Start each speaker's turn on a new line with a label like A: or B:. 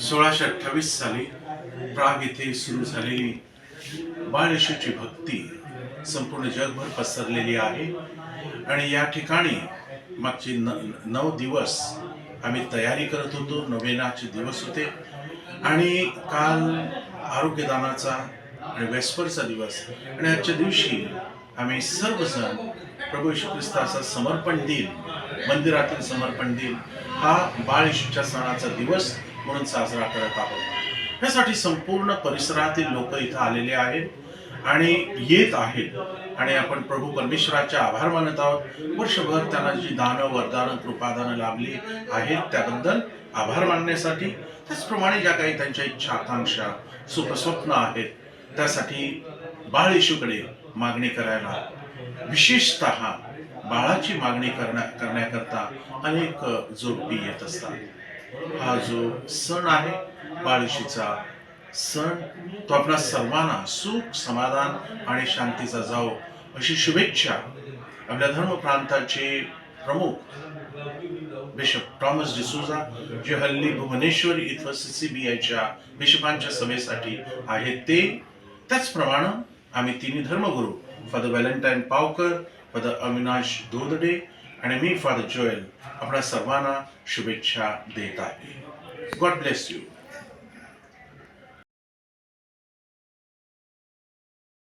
A: सोळाशे अठ्ठावीस साली प्राग येथे सुरू झालेली बाळ भक्ती संपूर्ण जगभर पसरलेली आहे. आणि या ठिकाणी मागचे न नऊ दिवस आम्ही तयारी करत होतो. नवेनाचे दिवस होते. आणि काल आरोग्यदानाचा आणि वेस्परचा दिवस. आणि आजच्या दिवशी आम्ही सर्वजण प्रभू श्री ख्रिस्ताचा समर्पण दिन मंदिरातील समर्पण दिन हा बाळ येशूच्या सणाचा दिवस म्हणून साजरा करत आहोत. यासाठी संपूर्ण परिसरातील लोक इथं आलेले आहेत आणि येत आहेत. आणि आपण प्रभू परमेश्वराचे आभार मानत आहोत. वर्षभर त्यांना जी दानं वरदानं कृपादानं लाभली आहेत त्याबद्दल आभार मानण्यासाठी. त्याचप्रमाणे ज्या काही त्यांच्या इच्छा आकांक्षा सुखस्वप्न आहेत त्यासाठी बाळ येशूकडे मागणी करायला विशेषत बाळाची मागणी करण्या करण्याकरता अनेक जोडपी येत असतात. हा जो सण आहे बाळशीचा सण तो आपल्या सर्वांना सुख समाधान आणि शांतीचा जाओ अशी शुभेच्छा आपल्या धर्म प्रांताचे प्रमुख बिशप टॉमस डिसुजा जे हल्ली भुवनेश्वर इथं सीसीबीआयच्या बिशपांच्या सभेसाठी आहेत ते त्याचप्रमाणे आम्ही तिन्ही धर्मगुरू father Valentine Pavkar father Avinash Dodade आणि मी फादर जोएल आपल्या सर्वांना शुभेच्छा देत आहे गॉड ब्लेस यू